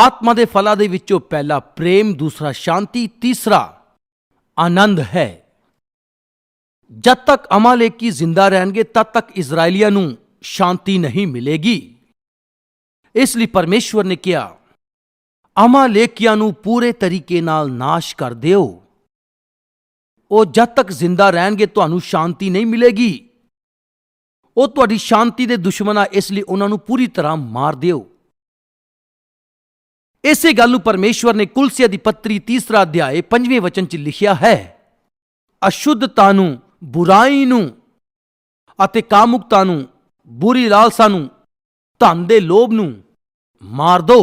ਆਤਮਾ ਦੇ ਫਲਾਂ ਦੇ ਵਿੱਚੋਂ ਪਹਿਲਾ ਪ੍ਰੇਮ, ਦੂਸਰਾ ਸ਼ਾਂਤੀ, ਤੀਸਰਾ ਆਨੰਦ ਹੈ। ਜਦ ਤੱਕ ਅਮਾਲੇਕੀ ਜ਼ਿੰਦਾ ਰਹਿਣਗੇ, ਤਦ ਤੱਕ ਇਜ਼ਰਾਈਲੀਆਂ ਨੂੰ ਸ਼ਾਂਤੀ ਨਹੀਂ ਮਿਲੇਗੀ। ਇਸ ਲਈ ਪਰਮੇਸ਼ਵਰ ਨੇ ਕਿਹਾ, ਅਮਾਲੇਕੀਆਂ ਨੂੰ ਪੂਰੇ ਤਰੀਕੇ ਨਾਲ ਨਾਸ਼ ਕਰ ਦਿਓ। ਉਹ ਜਦ ਤੱਕ ਜ਼ਿੰਦਾ ਰਹਿਣਗੇ, ਤੁਹਾਨੂੰ ਸ਼ਾਂਤੀ ਨਹੀਂ ਮਿਲੇਗੀ। ਉਹ ਤੁਹਾਡੀ ਸ਼ਾਂਤੀ ਦੇ ਦੁਸ਼ਮਣ ਆ ਇਸ ਲਈ ਉਹਨਾਂ ਨੂੰ ਪੂਰੀ ਤਰ੍ਹਾਂ ਮਾਰ ਦਿਓ। ਇਸੇ ਗੱਲ ਨੂੰ ਪਰਮੇਸ਼ਵਰ ਨੇ ਕੁਲਸੀਆ ਦੀ ਪੱਤਰੀ ਤੀਸਰਾ ਅਧਿਆਏ ਪੰਜਵੇਂ ਵਚਨ 'ਚ ਲਿਖਿਆ ਹੈ। ਅਸ਼ੁੱਧਤਾ ਨੂੰ, ਬੁਰਾਈ ਨੂੰ ਅਤੇ ਕਾਮੁਕਤਾ ਨੂੰ, ਬੁਰੀ ਲਾਲਸਾ ਨੂੰ, ਧਨ ਦੇ ਲੋਭ ਨੂੰ ਮਾਰ ਦੋ।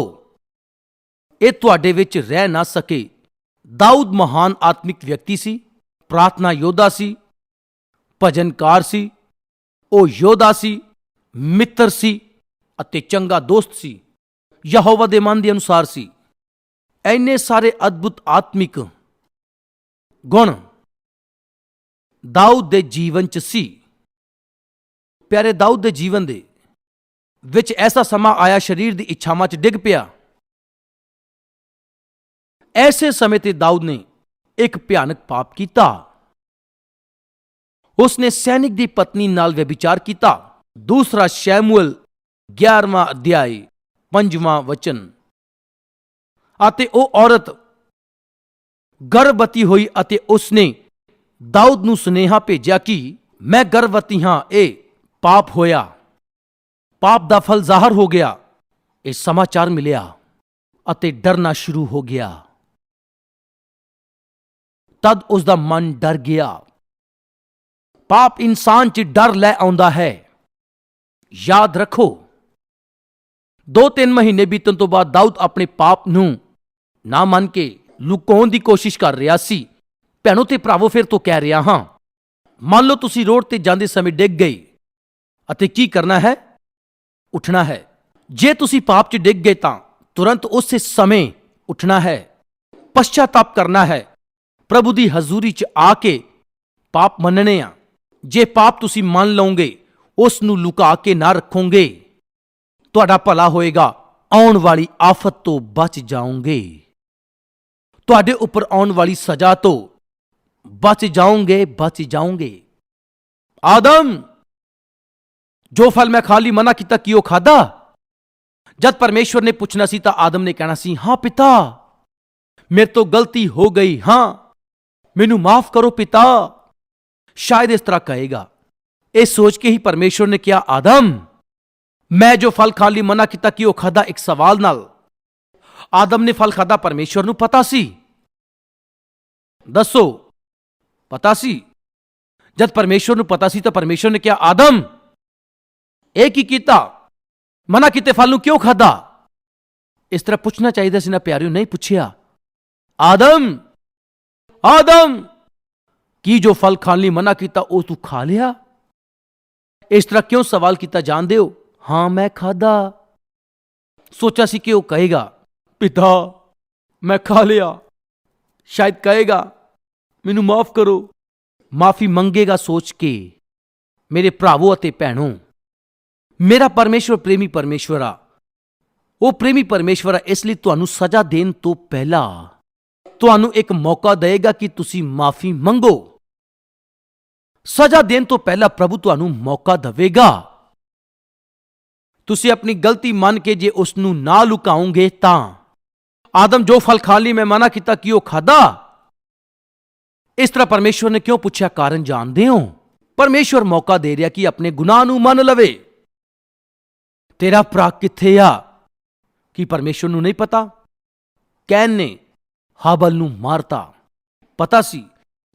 ਇਹ ਤੁਹਾਡੇ ਵਿੱਚ ਰਹਿ ਨਾ ਸਕੇ। ਦਾਊਦ ਮਹਾਨ ਆਤਮਿਕ ਵਿਅਕਤੀ ਸੀ, ਪ੍ਰਾਰਥਨਾ ਯੋਧਾ ਸੀ, ਭਜਨਕਾਰ ਸੀ, ਉਹ ਯੋਧਾ ਸੀ, ਮਿੱਤਰ ਸੀ ਅਤੇ ਚੰਗਾ ਦੋਸਤ ਸੀ। ਯਹੋਵਾ ਦੇ ਮਨ ਦੇ ਅਨੁਸਾਰ ਸੀ। ਐਨੇ ਸਾਰੇ ਅਦਭੁਤ ਆਤਮਿਕ ਗੁਣ ਦਾਊਦ ਦੇ ਜੀਵਨ ਚ ਸੀ। ਪਿਆਰੇ ਦਾਊਦ ਦੇ ਜੀਵਨ ਦੇ ਵਿੱਚ ਐਸਾ ਸਮਾਂ ਆਇਆ, ਸਰੀਰ ਦੀ ਇੱਛਾਵਾਂ ਚ ਡਿੱਗ ਪਿਆ। ਐਸੇ ਸਮੇਂ ਤੇ ਦਾਊਦ ਨੇ ਇੱਕ ਭਿਆਨਕ ਪਾਪ ਕੀਤਾ। ਉਸਨੇ ਸੈਨਿਕ ਦੀ ਪਤਨੀ ਨਾਲ ਵਿਚਾਰ ਕੀਤਾ। ਦੂਸਰਾ ਸ਼ੈਮੂਅਲ 11ਵਾਂ ਅਧਿਆਇ ਪੰਜਵਾਂ ਵਚਨ। ਅਤੇ ਉਹ ਔਰਤ ਗਰਭਵਤੀ ਹੋਈ ਅਤੇ ਉਸਨੇ ਦਾਊਦ ਨੂੰ ਸੁਨੇਹਾ ਭੇਜਿਆ ਕਿ ਮੈਂ ਗਰਭਵਤੀ ਹਾਂ, ਇਹ ਪਾਪ ਹੋਇਆ। ਪਾਪ ਦਾ ਫਲ ਜ਼ਾਹਰ ਹੋ ਗਿਆ, ਇਹ ਸਮਾਚਾਰ ਮਿਲਿਆ ਅਤੇ ਡਰਨਾ ਸ਼ੁਰੂ ਹੋ ਗਿਆ। ਤਦ ਉਸ ਦਾ ਮਨ ਡਰ ਗਿਆ। ਪਾਪ ਇਨਸਾਨ 'ਚ ਡਰ ਲੈ ਆਉਂਦਾ ਹੈ। ਯਾਦ ਰੱਖੋ ਦੋ ਤਿੰਨ ਮਹੀਨੇ ਬੀਤਣ ਤੋਂ ਬਾਅਦ ਦਾਊਦ ਆਪਣੇ ਪਾਪ ਨੂੰ ਨਾ ਮੰਨ ਕੇ ਲੁਕਾਉਣ ਦੀ ਕੋਸ਼ਿਸ਼ ਕਰ ਰਿਹਾ ਸੀ। ਭੈਣੋ ਤੇ ਭਰਾਵੋ, ਫਿਰ ਤੋਂ ਕਹਿ ਰਿਹਾ ਹਾਂ, ਮੰਨ ਲਓ ਤੁਸੀਂ ਰੋਡ ਤੇ ਜਾਂਦੇ ਸਮੇਂ ਡਿੱਗ ਗਏ ਅਤੇ ਕੀ ਕਰਨਾ ਹੈ? ਉੱਠਣਾ ਹੈ। ਜੇ ਤੁਸੀਂ ਪਾਪ 'ਚ ਡਿੱਗ ਗਏ ਤਾਂ ਤੁਰੰਤ ਉਸੇ ਸਮੇਂ ਉੱਠਣਾ ਹੈ। ਪਛਤਾਤਾਪ ਕਰਨਾ ਹੈ। ਪ੍ਰਭੂ ਦੀ ਹਜ਼ੂਰੀ 'ਚ ਆ ਕੇ ਪਾਪ ਮੰਨਣੇ ਆ। ਜੇ ਪਾਪ ਤੁਸੀਂ ਮੰਨ ਲਓਗੇ, ਉਸ ਨੂੰ ਲੁਕਾ ਕੇ ਨਾ ਰੱਖੋਗੇ। ਤੁਹਾਡਾ ਭਲਾ ਹੋਏਗਾ, ਆਉਣ ਵਾਲੀ ਆਫਤ ਤੋਂ ਬਚ ਜਾਓਗੇ। ਤੁਹਾਡੇ ਉੱਪਰ ਆਉਣ ਵਾਲੀ ਸਜ਼ਾ ਤੋਂ ਬਚ ਜਾਓਗੇ ਬਚ ਜਾਓਗੇ। ਆਦਮ, ਜੋ ਫਲ ਮੈਂ ਖਾਲੀ ਮਨਾ ਕੀਤਾ, ਕਿ ਉਹ ਖਾਦਾ ਜਦ ਪਰਮੇਸ਼ਵਰ ਨੇ ਪੁੱਛਣਾ ਸੀ ਤਾਂ ਆਦਮ ਨੇ ਕਹਿਣਾ ਸੀ, ਹਾਂ ਪਿਤਾ, ਮੇਰੇ ਤੋਂ ਗਲਤੀ ਹੋ ਗਈ, ਹਾਂ। ਮੈਨੂੰ ਮਾਫ ਕਰੋ ਪਿਤਾ। ਸ਼ਾਇਦ ਇਸ ਤਰ੍ਹਾਂ ਕਹੇਗਾ। ਇਹ ਸੋਚ ਕੇ ਹੀ ਪਰਮੇਸ਼ਵਰ ਨੇ ਕਿਹਾ, ਆਦਮ ਮੈਂ ਜੋ ਫਲ ਖਾਣ ਲਈ ਮਨਾ ਕੀਤਾ ਕਿ ਉਹ ਖਾਦਾ ਇੱਕ ਸਵਾਲ ਨਾਲ? ਆਦਮ ਨੇ ਫਲ ਖਾਦਾ ਪਰਮੇਸ਼ਵਰ ਨੂੰ ਪਤਾ ਸੀ। ਦੱਸੋ, ਪਤਾ ਸੀ? ਜਦ ਪਰਮੇਸ਼ਵਰ ਨੂੰ ਪਤਾ ਸੀ ਤਾਂ ਪਰਮੇਸ਼ਵਰ ਨੇ ਕਿਹਾ, ਆਦਮ, ਇਹ ਕੀ ਕੀਤਾ? ਮਨਾ ਕੀਤੇ ਫਲ ਨੂੰ ਕਿਉਂ ਖਾਦਾ ਇਸ ਤਰ੍ਹਾਂ ਪੁੱਛਣਾ ਚਾਹੀਦਾ ਸੀ ਨਾ ਪਿਆਰਿਓ, ਨਹੀਂ ਪੁੱਛਿਆ। ਆਦਮ ਆਦਮ, ਕੀ ਜੋ ਫਲ ਖਾਣ ਲਈ ਮਨਾ ਕੀਤਾ ਉਹ ਤੂੰ ਖਾ ਲਿਆ? ਇਸ ਤਰ੍ਹਾਂ ਕਿਉਂ ਸਵਾਲ ਕੀਤਾ ਜਾਣਦੇ ਹੋ? ਹਾਂ, ਮੈਂ ਖਾਦਾ ਸੋਚਿਆ ਸੀ ਕਿ ਉਹ ਕਹੇਗਾ, ਪਿਤਾ, ਮੈਂ ਖਾ ਲਿਆ। ਸ਼ਾਇਦ ਕਹੇਗਾ, ਮੈਨੂੰ ਮਾਫ ਕਰੋ। ਮਾਫੀ ਮੰਗੇਗਾ ਸੋਚ ਕੇ, ਮੇਰੇ ਭਰਾਵੋ ਅਤੇ ਭੈਣੋ, ਮੇਰਾ ਪਰਮੇਸ਼ਵਰ ਪ੍ਰੇਮੀ ਪਰਮੇਸ਼ਵਰ ਆ ਉਹ ਪ੍ਰੇਮੀ ਪਰਮੇਸ਼ਵਰ ਆ ਇਸ ਲਈ ਤੁਹਾਨੂੰ ਸਜ਼ਾ ਦੇਣ ਤੋਂ ਪਹਿਲਾਂ ਤੁਹਾਨੂੰ ਇੱਕ ਮੌਕਾ ਦੇਵੇਗਾ ਕਿ ਤੁਸੀਂ ਮਾਫੀ ਮੰਗੋ। ਸਜ਼ਾ ਦੇਣ ਤੋਂ ਪਹਿਲਾਂ ਪ੍ਰਭੂ ਤੁਹਾਨੂੰ ਮੌਕਾ ਦੇਵੇਗਾ। ਤੁਸੀਂ ਆਪਣੀ ਗਲਤੀ ਮੰਨ ਕੇ ਜੇ ਉਸ ਨੂੰ ਨਾ ਲੁਕਾਉਂਗੇ ਤਾਂ। ਆਦਮ ਜੋ ਫਲ ਖਾ ਲਈ ਮੈਂ ਮਨਾ ਕੀਤਾ, ਕਿ ਉਹ ਖਾਦਾ ਇਸ ਤਰ੍ਹਾਂ ਪਰਮੇਸ਼ਵਰ ਨੇ ਕਿਉਂ ਪੁੱਛਿਆ, ਕਾਰਨ ਜਾਣਦੇ ਹੋ? ਪਰਮੇਸ਼ਵਰ ਮੌਕਾ ਦੇ ਰਿਹਾ ਕਿ ਆਪਣੇ ਗੁਨਾਹ ਨੂੰ ਮੰਨ ਲਵੇ। ਤੇਰਾ ਭਰਾ ਕਿੱਥੇ ਆ? ਕੀ ਪਰਮੇਸ਼ਵਰ ਨੂੰ ਨਹੀਂ ਪਤਾ? ਕੈਨ ਨੇ ਹਾਬਲ ਨੂੰ ਮਾਰਤਾ। ਪਤਾ ਸੀ।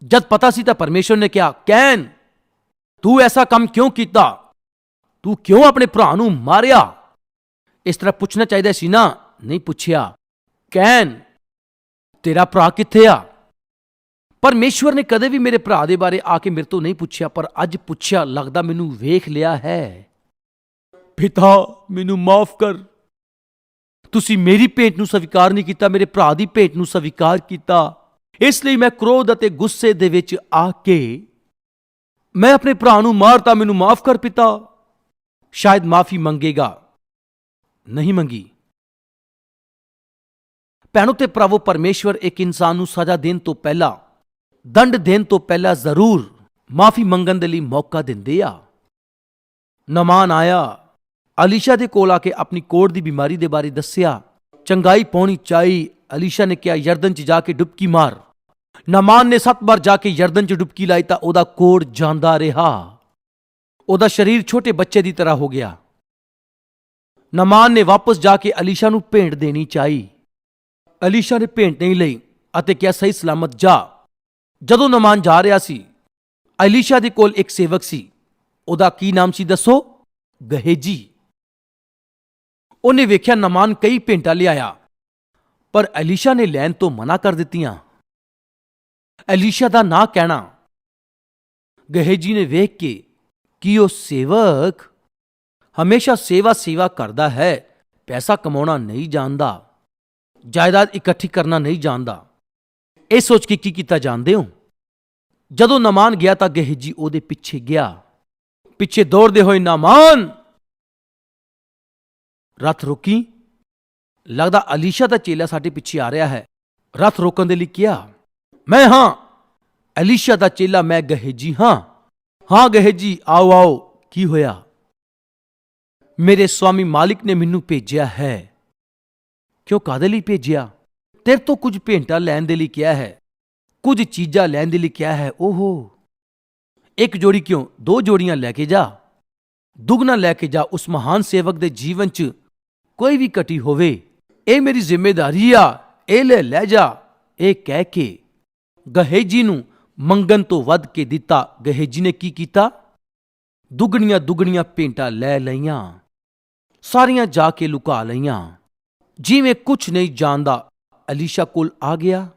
ਜਦ ਪਤਾ ਸੀ ਤਾਂ ਪਰਮੇਸ਼ਵਰ ਨੇ ਕਿਹਾ, ਕੈਨ, ਤੂੰ ਐਸਾ ਕੰਮ ਕਿਉਂ ਕੀਤਾ? ਤੂੰ ਕਿਉਂ ਆਪਣੇ ਭਰਾ ਨੂੰ ਮਾਰਿਆ? ਇਸ ਤਰ੍ਹਾਂ ਪੁੱਛਣਾ ਚਾਹੀਦਾ ਸੀ ਨਾ? ਨਹੀਂ ਪੁੱਛਿਆ। ਕੈਨ ਤੇਰਾ ਭਰਾ ਕਿੱਥੇ ਆ? ਪਰਮੇਸ਼ਵਰ ਨੇ ਕਦੇ ਵੀ ਮੇਰੇ ਭਰਾ ਦੇ ਬਾਰੇ ਆ ਕੇ ਮੇਰੇ ਤੋਂ ਨਹੀਂ ਪੁੱਛਿਆ ਪਰ ਅੱਜ ਪੁੱਛਿਆ ਲੱਗਦਾ ਮੈਨੂੰ ਵੇਖ ਲਿਆ ਹੈ। ਪਿਤਾ ਮੈਨੂੰ ਮਾਫ ਕਰ। ਤੁਸੀਂ ਮੇਰੀ ਭੇਟ ਨੂੰ ਸਵੀਕਾਰ ਨਹੀਂ ਕੀਤਾ ਮੇਰੇ ਭਰਾ ਦੀ ਭੇਟ ਨੂੰ ਸਵੀਕਾਰ ਕੀਤਾ। ਇਸ ਲਈ ਮੈਂ ਕ੍ਰੋਧ ਅਤੇ ਗੁੱਸੇ ਦੇ ਵਿੱਚ ਆ ਕੇ ਮੈਂ ਆਪਣੇ ਭਰਾ ਨੂੰ ਮਾਰਤਾ ਮੈਨੂੰ ਮਾਫ ਕਰ ਪਿਤਾ। ਸ਼ਾਇਦ ਮਾਫੀ ਮੰਗੇਗਾ ਨਹੀਂ ਮੰਗੀ ਭੈਣੋ ਤੇ ਭਰਾਵੋ ਪਰਮੇਸ਼ਵਰ ਇੱਕ ਇਨਸਾਨ ਨੂੰ ਸਜ਼ਾ ਦੇਣ ਤੋਂ ਪਹਿਲਾਂ ਦੰਡ ਦੇਣ ਤੋਂ ਪਹਿਲਾਂ ਜ਼ਰੂਰ ਮਾਫੀ ਮੰਗਣ ਦੇ ਲਈ ਮੌਕਾ ਦਿੰਦੇ ਆ ਨਮਾਨ ਆਇਆ ਅਲੀਸ਼ਾ ਦੇ ਕੋਲ ਆ ਕੇ ਆਪਣੀ ਕੋੜ ਦੀ ਬਿਮਾਰੀ ਦੇ ਬਾਰੇ ਦੱਸਿਆ ਚੰਗਾਈ ਪਾਉਣੀ ਚਾਹੀ ਅਲੀਸ਼ਾ ਨੇ ਕਿਹਾ ਯਰਦਨ 'ਚ ਜਾ ਕੇ ਡੁਬਕੀ ਮਾਰ ਨਮਾਨ ਨੇ ਸੱਤ ਵਾਰ ਜਾ ਕੇ ਯਰਦਨ 'ਚ ਡੁਬਕੀ ਲਾਈ ਤਾਂ ਉਹਦਾ ਕੋੜ ਜਾਂਦਾ ਰਿਹਾ ਉਹਦਾ ਸਰੀਰ ਛੋਟੇ ਬੱਚੇ ਦੀ ਤਰ੍ਹਾਂ ਹੋ ਗਿਆ। ਨਮਾਨ ਨੇ ਵਾਪਸ ਜਾ ਕੇ ਅਲੀਸ਼ਾ ਨੂੰ ਭੇਂਟ ਦੇਣੀ ਚਾਹੀ। ਅਲੀਸ਼ਾ ਨੇ ਭੇਂਟ ਨਹੀਂ ਲਈ ਅਤੇ ਕਿਹਾ, ਸਹੀ ਸਲਾਮਤ ਜਾ। ਜਦੋਂ ਨਮਾਨ ਜਾ ਰਿਹਾ ਸੀ, ਅਲੀਸ਼ਾ ਦੇ ਕੋਲ ਇੱਕ ਸੇਵਕ ਸੀ। ਉਹਦਾ ਕੀ ਨਾਮ ਸੀ ਦੱਸੋ? ਗਹੇਜੀ ਉਹਨੇ ਵੇਖਿਆ ਨਮਾਨ ਕਈ ਭੇਂਟਾਂ ਲਿਆਇਆ, ਪਰ ਅਲੀਸ਼ਾ ਨੇ ਲੈਣ ਤੋਂ ਮਨਾ ਕਰ ਦਿੱਤੀਆਂ। ਅਲੀਸ਼ਾ ਦਾ ਨਾਂ ਕਹਿਣਾ ਗਹੇਜੀ ਨੇ ਵੇਖ ਕੇ ਕਿ ਉਹ ਸੇਵਕ ਹਮੇਸ਼ਾ ਸੇਵਾ ਸੇਵਾ ਕਰਦਾ ਹੈ, ਪੈਸਾ ਕਮਾਉਣਾ ਨਹੀਂ ਜਾਣਦਾ, ਜਾਇਦਾਦ ਇਕੱਠੀ ਕਰਨਾ ਨਹੀਂ ਜਾਣਦਾ। ਇਹ ਸੋਚ ਕੇ ਕੀ ਕੀਤਾ ਜਾਣਦੇ ਹੋ? ਜਦੋਂ ਨਮਾਨ ਗਿਆ ਤਾਂ ਗਹਿਜੀ ਉਹਦੇ ਪਿੱਛੇ ਗਿਆ। ਪਿੱਛੇ ਦੌੜਦੇ ਹੋਏ ਨਾਮਾਨ! ਰਥ ਰੁਕੀ। ਲੱਗਦਾ ਅਲੀਸ਼ਾ ਦਾ ਚੇਲਾ ਸਾਡੇ ਪਿੱਛੇ ਆ ਰਿਹਾ ਹੈ। ਰਥ ਰੋਕਣ ਦੇ ਲਈ ਕਿਹਾ, ਮੈਂ ਹਾਂ, ਅਲੀਸ਼ਾ ਦਾ ਚੇਲਾ, ਮੈਂ ਗਹਿਜੀ ਹਾਂ। ਹਾਂ ਗਹਿਜੀ ਆਓ ਆਓ, ਕੀ ਹੋਇਆ? ਮੇਰੇ ਸਵਾਮੀ ਮਾਲਿਕ ਨੇ ਮੈਨੂੰ ਭੇਜਿਆ ਹੈ। ਕਿਉਂ ਕਾਦੇ ਲਈ ਭੇਜਿਆ? ਤੇਰੇ ਤੋਂ ਕੁਝ ਭੇਂਟਾ ਲੈਣ ਦੇ ਲਈ ਕਿਹਾ ਹੈ। ਕੁਝ ਚੀਜ਼ਾਂ ਲੈਣ ਦੇ ਲਈ ਕਿਹਾ ਹੈ। ਓਹੋ। ਇੱਕ ਜੋੜੀ ਕਿਉਂ? ਦੋ ਜੋੜੀਆਂ ਲੈ ਕੇ ਜਾ। ਦੁੱਗਣਾ ਲੈ ਕੇ ਜਾ। ਉਸ ਮਹਾਨ ਸੇਵਕ ਦੇ ਜੀਵਨ 'ਚ ਕੋਈ ਵੀ ਕਟੀ ਹੋਵੇ। ਇਹ ਮੇਰੀ ਜ਼ਿੰਮੇਵਾਰੀ ਆ। ਇਹ ਲੈ ਲੈ ਜਾ। ਇਹ ਕਹਿ ਕੇ ਗਹੇਜੀ ਨੂੰ ਮੰਗਣ ਤੋਂ ਵੱਧ ਕੇ ਦਿੱਤਾ ਗਹੇਜੀ ਨੇ ਕੀ ਕੀਤਾ? ਦੁੱਗਣੀਆਂ ਦੁੱਗਣੀਆਂ ਭੇਂਟਾਂ ਲੈ ਲਈਆਂ। ਸਾਰੀਆਂ ਜਾ ਕੇ ਲੁਕਾ ਲਈਆਂ। ਜਿਵੇਂ ਕੁਝ ਨਹੀਂ ਜਾਣਦਾ, ਅਲੀਸ਼ਾ ਕੋਲ ਆ ਗਿਆ।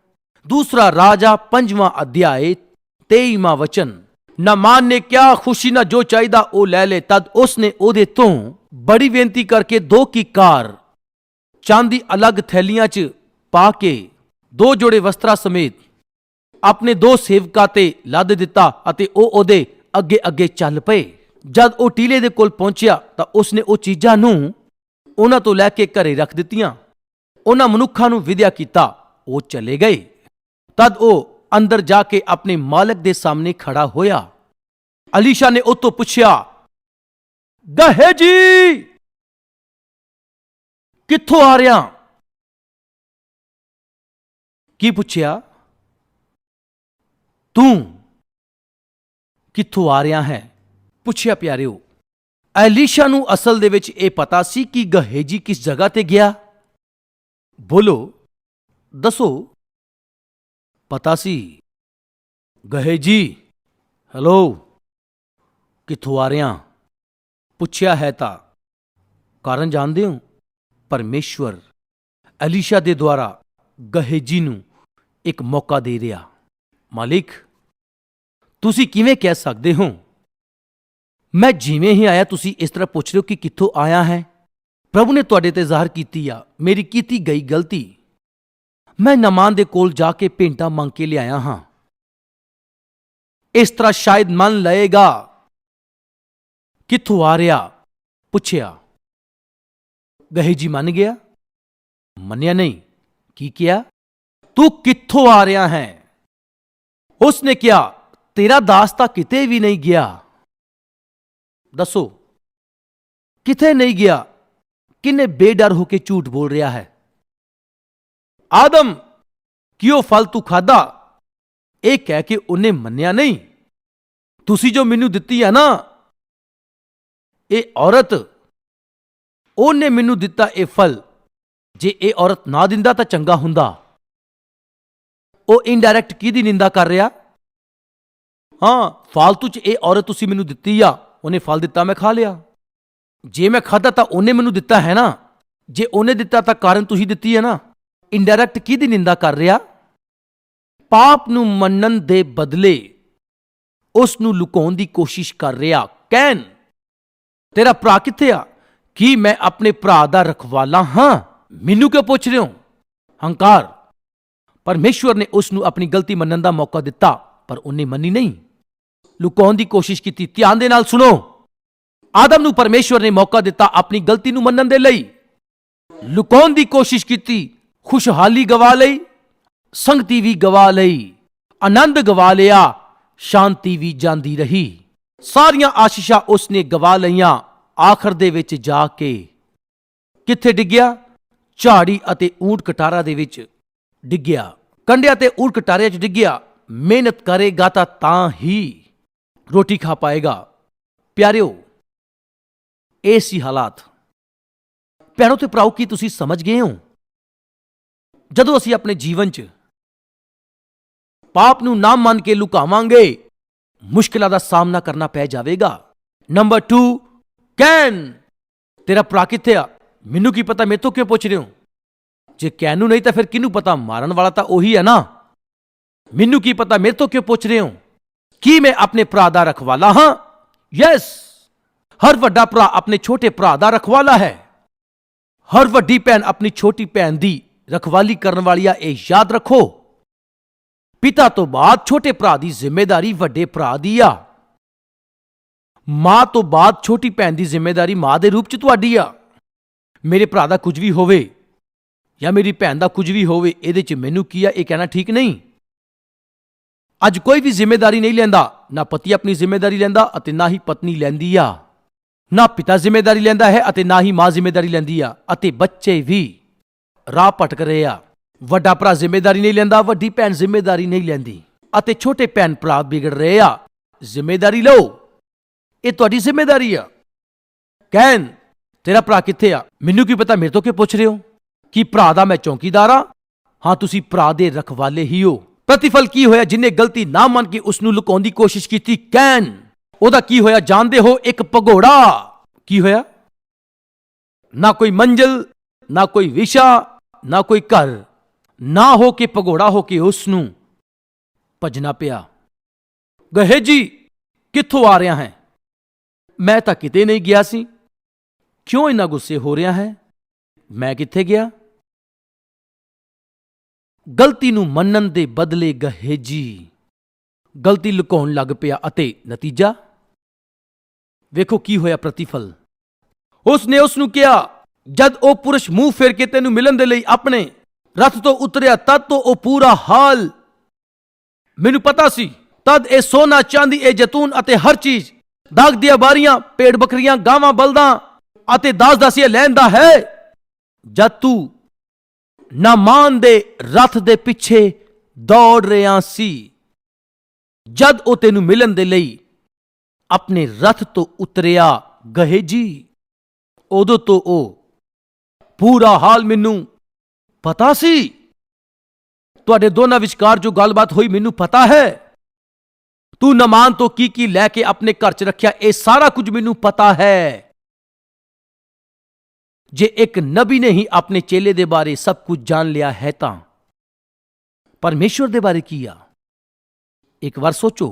ਦੂਸਰਾ ਰਾਜਾ ਪੰਜਵਾਂ ਅਧਿਆਏ 23ਵਾਂ ਵਚਨ ਨਮਾਨ ਨੇ ਕਿਹਾ ਖੁਸ਼ੀ ਨਾਲ ਜੋ ਚਾਹੀਦਾ ਉਹ ਲੈ ਲੈ। ਤਦ ਉਸਨੇ ਉਹਦੇ ਤੋਂ ਬੜੀ ਬੇਨਤੀ ਕਰਕੇ ਦੋ ਕਿਕਾਰ ਚਾਂਦੀ ਅਲੱਗ ਥੈਲੀਆਂ 'ਚ ਪਾ ਕੇ ਦੋ ਜੋੜੇ ਵਸਤਰਾ ਸਮੇਤ ਆਪਣੇ ਦੋ ਸੇਵਕਾਂ ਤੇ ਲੱਦ ਦਿੱਤਾ ਅਤੇ ਉਹ ਉਹਦੇ ਅੱਗੇ ਅੱਗੇ ਚੱਲ ਪਏ। ਜਦ ਉਹ ਟੀਲੇ ਦੇ ਕੋਲ ਪਹੁੰਚਿਆ ਤਾਂ ਉਸਨੇ ਉਹ ਚੀਜ਼ਾਂ ਨੂੰ ਉਹਨਾਂ ਤੋਂ ਲੈ ਕੇ ਘਰੇ ਰੱਖ ਦਿੱਤੀਆਂ। ਉਹਨਾਂ ਮਨੁੱਖਾਂ ਨੂੰ ਵਿਦਿਆ ਕੀਤਾ। ਉਹ ਚਲੇ ਗਏ। ਤਦ ਉਹ ਅੰਦਰ ਜਾ ਕੇ ਆਪਣੇ ਮਾਲਕ ਦੇ ਸਾਹਮਣੇ ਖੜਾ ਹੋਇਆ। ਅਲੀਸ਼ਾ ਨੇ ਉਹ ਤੋਂ ਪੁੱਛਿਆ, ਗਹੇ ਜੀ, ਕਿੱਥੋਂ ਆ ਰਿਹਾ ਕੀ ਪੁੱਛਿਆ? ਤੂੰ ਕਿੱਥੋਂ ਆ ਰਿਹਾ ਹੈ? ਪੁੱਛਿਆ ਪਿਆਰਿਓ ਐਲੀਸ਼ਾ ਨੂੰ ਅਸਲ ਦੇ ਵਿੱਚ ਇਹ ਪਤਾ ਸੀ ਕਿ ਗਹੇਜੀ ਕਿਸ ਜਗ੍ਹਾ ਤੇ ਗਿਆ। ਬੋਲੋ, ਦੱਸੋ। ਪਤਾ ਸੀ। ਗਹੇਜੀ ਹੈਲੋ, ਕਿੱਥੋਂ ਆ ਰਿਹਾ? ਪੁੱਛਿਆ ਹੈ ਤਾਂ। ਕਾਰਨ ਜਾਣਦੇ ਹੋ? ਪਰਮੇਸ਼ਵਰ ਐਲੀਸ਼ਾ ਦੇ ਦੁਆਰਾ ਗਹੇਜੀ ਨੂੰ ਇੱਕ ਮੌਕਾ ਦੇ ਰਿਹਾ। ਮਾਲਿਕ ਤੁਸੀਂ ਕਿਵੇਂ ਕਹਿ ਸਕਦੇ ਹੋ ਮੈਂ ਜਿਵੇਂ ਹੀ ਆਇਆ ਤੁਸੀਂ ਇਸ ਤਰ੍ਹਾਂ ਪੁੱਛ ਰਹੇ ਹੋ ਕਿ ਕਿੱਥੋਂ ਆਇਆ ਹੈ ਪ੍ਰਭੂ ਨੇ ਤੁਹਾਡੇ ਤੇ ਜ਼ਾਹਰ ਕੀਤੀ ਆ ਮੇਰੀ ਕੀਤੀ ਗਈ ਗਲਤੀ ਮੈਂ ਨਮਾਨ ਦੇ ਕੋਲ ਜਾ ਕੇ ਭੇਂਟਾ ਮੰਗ ਕੇ ਲਿਆਇਆ ਹਾਂ ਇਸ ਤਰ੍ਹਾਂ ਸ਼ਾਇਦ ਮੰਨ ਲਏਗਾ ਕਿੱਥੋਂ ਆ ਰਿਹਾ ਪੁੱਛਿਆ ਗਹੇਜੀ ਮੰਨ ਗਿਆ ਮੰਨਿਆ ਨਹੀਂ ਕੀ ਕਿਹਾ ਤੂੰ ਕਿੱਥੋਂ ਆ ਰਿਹਾ ਹੈ ਉਸਨੇ ਕਿਹਾ ਤੇਰਾ ਦਾਸ ਤਾਂ ਕਿਤੇ ਵੀ ਨਹੀਂ ਗਿਆ। ਦੱਸੋ, ਕਿਥੇ ਨਹੀਂ ਗਿਆ? ਕਿੰਨੇ ਬੇਡਰ ਹੋ ਕੇ ਝੂਠ ਬੋਲ ਰਿਹਾ ਹੈ? ਆਦਮ, ਕਿਉਂ ਫਲ ਤੂੰ ਖਾਦਾ ਇਹ ਕਹਿ ਕੇ ਉਹਨੇ ਮੰਨਿਆ ਨਹੀਂ। ਤੁਸੀਂ ਜੋ ਮੈਨੂੰ ਦਿੱਤੀ ਆ ਨਾ, ਇਹ ਔਰਤ, ਉਹਨੇ ਮੈਨੂੰ ਦਿੱਤਾ ਇਹ ਫਲ। ਜੇ ਇਹ ਔਰਤ ਨਾ ਦਿੰਦਾ ਤਾਂ ਚੰਗਾ ਹੁੰਦਾ। ਉਹ ਇਨਡਾਇਰੈਕਟ ਕਿਹਦੀ ਨਿੰਦਾ ਕਰ ਰਿਹਾ? ਹਾਂ, ਫਾਲਤੂ ਚ ਇਹ ਔਰਤ ਤੁਸੀਂ ਮੈਨੂੰ ਦਿੱਤੀ ਆ, ਉਹਨੇ ਫਲ ਦਿੱਤਾ, ਮੈਂ ਖਾ ਲਿਆ। ਜੇ ਮੈਂ ਖਾਦਾ ਤਾਂ ਉਹਨੇ ਮੈਨੂੰ ਦਿੱਤਾ ਹੈ ਨਾ? ਜੇ ਉਹਨੇ ਦਿੱਤਾ ਤਾਂ ਕਾਰਨ ਤੁਸੀਂ ਦਿੱਤੀ ਹੈ ਨਾ? ਇਨਡਾਇਰੈਕਟ ਕਿਹਦੀ ਨਿੰਦਾ ਕਰ ਰਿਹਾ? ਪਾਪ ਨੂੰ ਮੰਨਣ ਦੇ ਬਦਲੇ ਉਸ ਨੂੰ ਲੁਕਾਉਣ ਦੀ ਕੋਸ਼ਿਸ਼ ਕਰ ਰਿਹਾ। ਕਹਿਨ ਤੇਰਾ ਭਰਾ ਕਿੱਥੇ ਆ? ਕੀ ਮੈਂ ਆਪਣੇ ਭਰਾ ਦਾ ਰਖਵਾਲਾ ਹਾਂ? ਮੈਨੂੰ ਕਿਉਂ ਪੁੱਛ ਰਹੇ ਹੋ? ਹੰਕਾਰ, ਪਰਮੇਸ਼ਵਰ ਨੇ ਉਸ ਨੂੰ ਆਪਣੀ ਗਲਤੀ ਮੰਨਣ ਦਾ ਮੌਕਾ ਦਿੱਤਾ, ਪਰ ਉਹਨੇ ਮੰਨੀ ਨਹੀਂ। ਲੁਕਾਉਣ ਦੀ ਕੋਸ਼ਿਸ਼ ਕੀਤੀ। ਧਿਆਨ ਦੇ ਨਾਲ ਸੁਣੋ। ਆਦਮ ਨੂੰ ਪਰਮੇਸ਼ਵਰ ਨੇ ਮੌਕਾ ਦਿੱਤਾ ਆਪਣੀ ਗਲਤੀ ਨੂੰ ਮੰਨਣ ਦੇ ਲਈ। ਲੁਕਾਉਣ ਦੀ ਕੋਸ਼ਿਸ਼ ਕੀਤੀ, ਖੁਸ਼ਹਾਲੀ ਗਵਾ ਲਈ, ਸੰਗਤੀ ਵੀ ਗਵਾ ਲਈ, ਆਨੰਦ ਗਵਾ ਲਿਆ, ਸ਼ਾਂਤੀ ਵੀ ਜਾਂਦੀ ਰਹੀ। ਸਾਰੀਆਂ ਆਸ਼ੀਸ਼ਾਂ ਉਸਨੇ ਗਵਾ ਲਈਆਂ ਆਖਰ ਦੇ ਵਿੱਚ ਜਾ ਕੇ। ਕਿੱਥੇ ਡਿੱਗਿਆ? ਝਾੜੀ ਅਤੇ ਊਂਟ ਕਟਾਰਾ ਦੇ ਵਿੱਚ ਡਿੱਗਿਆ। ਕੰਡਿਆਂ ਤੇ ਊਂਟ ਕਟਾਰੇ 'ਚ ਡਿੱਗਿਆ। ਮਿਹਨਤ ਕਰੇਗਾ ਤਾਂ ਤਾਂ ਹੀ। ਰੋਟੀ ਖਾ ਪਾਏਗਾ। ਪਿਆਰਿਓ, ਇਹ ਸੀ ਹਾਲਾਤ। ਭੈਣੋ ਤੇ ਭਰਾਓ, ਕੀ ਤੁਸੀਂ ਸਮਝ ਗਏ ਹੋ? ਜਦੋਂ ਅਸੀਂ ਆਪਣੇ ਜੀਵਨ 'ਚ ਪਾਪ ਨੂੰ ਨਾ ਮੰਨ ਕੇ ਲੁਕਾਵਾਂਗੇ, ਮੁਸ਼ਕਿਲਾਂ ਦਾ ਸਾਹਮਣਾ ਕਰਨਾ ਪੈ ਜਾਵੇਗਾ। ਨੰਬਰ 2 ਕੈਨ ਤੇਰਾ ਭਰਾ ਕਿੱਥੇ ਆ? ਮੈਨੂੰ ਕੀ ਪਤਾ ਮੇਰੇ ਤੋਂ ਕਿਉਂ ਪੁੱਛ ਰਹੇ ਹੋ? ਜੇ ਕੈਨ ਨੂੰ ਨਹੀਂ ਤਾਂ ਫਿਰ ਕਿਹਨੂੰ ਪਤਾ? ਮਾਰਨ ਵਾਲਾ ਤਾਂ ਉਹੀ ਹੈ ਨਾ। ਮੈਨੂੰ ਕੀ ਪਤਾ ਮੇਰੇ ਤੋਂ ਕਿਉਂ ਪੁੱਛ ਰਹੇ ਹੋ? ਕੀ ਮੈਂ ਆਪਣੇ ਭਰਾ ਦਾ ਰਖਵਾਲਾ ਹਾਂ? ਯੈਸ ਹਰ ਵੱਡਾ ਭਰਾ ਆਪਣੇ ਛੋਟੇ ਭਰਾ ਦਾ ਰਖਵਾਲਾ ਹੈ। ਹਰ ਵੱਡੀ ਭੈਣ ਆਪਣੀ ਛੋਟੀ ਭੈਣ ਦੀ ਰਖਵਾਲੀ ਕਰਨ ਵਾਲੀ ਆ ਇਹ ਯਾਦ ਰੱਖੋ। ਪਿਤਾ ਤੋਂ ਬਾਅਦ ਛੋਟੇ ਭਰਾ ਦੀ ਜ਼ਿੰਮੇਵਾਰੀ ਵੱਡੇ ਭਰਾ ਦੀ ਆ। ਮਾਂ ਤੋਂ ਬਾਅਦ ਛੋਟੀ ਭੈਣ ਦੀ ਜ਼ਿੰਮੇਵਾਰੀ ਮਾਂ ਦੇ ਰੂਪ ਚ ਤੁਹਾਡੀ ਆ। ਮੇਰੇ ਭਰਾ ਦਾ ਕੁਝ ਵੀ ਹੋਵੇ ਜਾਂ ਮੇਰੀ ਭੈਣ ਦਾ ਕੁਝ ਵੀ ਹੋਵੇ, ਇਹਦੇ ਚ ਮੈਨੂੰ ਕੀ ਆ? ਇਹ ਕਹਿਣਾ ਠੀਕ ਨਹੀਂ? ਅੱਜ ਕੋਈ ਵੀ ਜ਼ਿੰਮੇਵਾਰੀ ਨਹੀਂ ਲੈਂਦਾ, ਨਾ ਪਤੀ ਆਪਣੀ ਜ਼ਿੰਮੇਵਾਰੀ ਲੈਂਦਾ ਅਤੇ ਨਾ ਹੀ ਪਤਨੀ ਲੈਂਦੀ ਆ। ਨਾ ਪਿਤਾ ਜ਼ਿੰਮੇਵਾਰੀ ਲੈਂਦਾ ਹੈ ਅਤੇ ਨਾ ਹੀ ਮਾਂ ਜ਼ਿੰਮੇਵਾਰੀ ਲੈਂਦੀ ਆ ਅਤੇ ਬੱਚੇ ਵੀ। ਰਾਹ ਭਟਕ ਰਹੇ ਆ। ਵੱਡਾ ਭਰਾ ਜ਼ਿੰਮੇਵਾਰੀ ਨਹੀਂ ਲੈਂਦਾ, ਵੱਡੀ ਭੈਣ ਜ਼ਿੰਮੇਵਾਰੀ ਨਹੀਂ ਲੈਂਦੀ ਅਤੇ ਛੋਟੇ ਭੈਣ ਭਰਾ ਵਿਗੜ ਰਹੇ ਆ। ਜ਼ਿੰਮੇਵਾਰੀ ਲਓ। ਇਹ ਤੁਹਾਡੀ ਜ਼ਿੰਮੇਵਾਰੀ ਆ। ਕਹਿਣ ਤੇਰਾ ਭਰਾ ਕਿੱਥੇ ਆ? ਮੈਨੂੰ ਕੀ ਪਤਾ, ਮੇਰੇ ਤੋਂ ਕਿਉਂ ਪੁੱਛ ਰਹੇ ਹੋ? ਕੀ ਭਰਾ ਦਾ ਮੈਂ ਚੌਕੀਦਾਰ ਆ? ਹਾਂ, ਤੁਸੀਂ ਭਰਾ ਦੇ ਰਖਵਾਲੇ ਹੀ ਹੋ। ਪ੍ਰਤੀਫਲ ਕੀ ਹੋਇਆ ਜਿਨੇ ਗਲਤੀ ਨਾ ਮੰਨ ਕੇ ਉਸ ਨੂੰ ਲੁਕਾਉਣ ਦੀ ਕੋਸ਼ਿਸ਼ ਕੀਤੀ ਕੈਨ ਉਹਦਾ ਕੀ ਹੋਇਆ ਜਾਣਦੇ ਹੋ ਇੱਕ ਭਗੋੜਾ ਕੀ ਹੋਇਆ ਨਾ ਕੋਈ ਮੰਜ਼ਲ ਨਾ ਕੋਈ ਵਿਸ਼ਾ ਨਾ ਕੋਈ ਘਰ ਨਾ ਹੋ ਕੇ ਭਗੋੜਾ ਹੋ ਕੇ ਉਸ ਨੂੰ ਭਜਣਾ ਪਿਆ ਗਹੇ ਜੀ ਕਿੱਥੋਂ ਆ ਰਿਹਾ ਹੈ ਮੈਂ ਤਾਂ ਕਿਤੇ ਨਹੀਂ ਗਿਆ ਸੀ ਕਿਉਂ ਇੰਨਾ ਗੁੱਸੇ ਹੋ ਰਿਹਾ ਹੈ ਮੈਂ ਕਿੱਥੇ ਗਿਆ ਗਲਤੀ ਨੂੰ ਮੰਨਣ ਦੇ ਬਦਲੇ ਗਹੇਜੀ ਗਲਤੀ ਲੁਕਾਉਣ ਲੱਗ ਪਿਆ ਅਤੇ ਨਤੀਜਾ? ਵੇਖੋ ਕੀ ਹੋਇਆ ਪ੍ਰਤੀਫਲ। ਉਸ ਨੇ ਉਸ ਨੂੰ ਕਿਹਾ, ਜਦ ਉਹ ਪੁਰਸ਼ ਮੂੰਹ ਫੇਰ ਕੇ ਤੈਨੂੰ ਮਿਲਣ ਦੇ ਲਈ ਆਪਣੇ ਰਥ ਤੋਂ ਉਤਰਿਆ, ਤਦ ਤੋਂ ਉਹ ਪੂਰਾ ਹਾਲ। ਮੈਨੂੰ ਪਤਾ ਸੀ, ਤਦ ਇਹ ਸੋਨਾ, ਚਾਂਦੀ, ਇਹ ਜੈਤੂਨ ਅਤੇ ਹਰ ਚੀਜ਼, ਦਾਗ ਦੀਆਂ ਬਾਰੀਆਂ, ਪੇੜ ਬੱਕਰੀਆਂ, ਗਾਵਾਂ, ਬਲਦਾਂ ਅਤੇ ਦਾਸ ਦਾਸੀਆਂ ਲੈਂਦਾ ਹੈ। ਜਦ ਤੂੰ ਨਾਮਾਨ ਦੇ ਰਥ ਦੇ ਪਿੱਛੇ ਦੌੜ ਰਿਹਾ ਸੀ। ਜਦ ਉਹ ਤੈਨੂੰ ਮਿਲਣ ਦੇ ਲਈ ਆਪਣੇ ਰਥ ਤੋਂ ਉਤਰਿਆ ਗਹੇਜੀ ਉਦੋਂ ਤੋਂ ਉਹ ਪੂਰਾ ਹਾਲ ਮੈਨੂੰ ਪਤਾ ਸੀ। ਤੁਹਾਡੇ ਦੋਨਾਂ ਵਿਚਕਾਰ ਜੋ ਗੱਲਬਾਤ ਹੋਈ ਮੈਨੂੰ ਪਤਾ ਹੈ। ਤੂੰ ਨਮਾਨ ਤੋਂ ਕੀ ਕੀ ਲੈ ਕੇ ਆਪਣੇ ਘਰ 'ਚ ਰੱਖਿਆ, ਇਹ ਸਾਰਾ ਕੁਝ ਮੈਨੂੰ ਪਤਾ ਹੈ। ਜੇ ਇੱਕ ਨਬੀ ਨੇ ਹੀ ਆਪਣੇ ਚੇਲੇ ਦੇ ਬਾਰੇ ਸਭ ਕੁਝ ਜਾਣ ਲਿਆ ਹੈ ਤਾਂ ਪਰਮੇਸ਼ਵਰ ਦੇ ਬਾਰੇ ਕੀ ਆ? ਇੱਕ ਵਾਰ ਸੋਚੋ।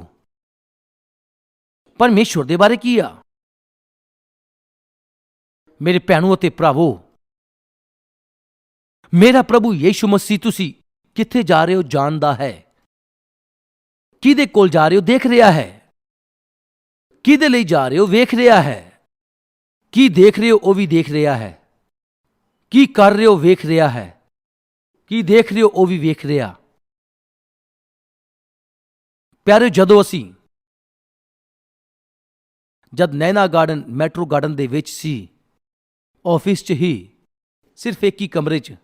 ਪਰਮੇਸ਼ਵਰ ਦੇ ਬਾਰੇ ਕੀ ਆ? ਮੇਰੇ ਭੈਣੋ ਅਤੇ ਭਰਾਵੋ, ਮੇਰਾ ਪ੍ਰਭੂ ਯੀਸ਼ੂ ਮਸੀਹ ਤੁਸੀਂ ਕਿੱਥੇ ਜਾ ਰਹੇ ਹੋ ਜਾਣਦਾ ਹੈ? ਕਿਹਦੇ ਕੋਲ ਜਾ ਰਹੇ ਹੋ ਦੇਖ ਰਿਹਾ ਹੈ? ਕਿਹਦੇ ਲਈ ਜਾ ਰਹੇ ਹੋ ਵੇਖ ਰਿਹਾ ਹੈ? ਕੀ ਦੇਖ ਰਹੇ ਹੋ ਉਹ ਵੀ ਦੇਖ ਰਿਹਾ ਹੈ? ਕੀ ਕਰ ਰਹੇ ਹੋ ਵੇਖ ਰਿਹਾ ਹੈ? ਕੀ ਦੇਖ ਰਹੇ ਹੋ ਉਹ ਵੀ ਵੇਖ ਰਿਹਾ? ਪਿਆਰੇ ਜਦੋਂ ਅਸੀਂ ਜਦ ਨੈਨਾ ਗਾਰਡਨ, ਮੈਟਰੋ ਗਾਰਡਨ ਦੇ ਵਿੱਚ ਸੀ, ਆਫਿਸ 'ਚ ਹੀ ਸਿਰਫ ਇੱਕ ਹੀ ਕਮਰੇ 'ਚ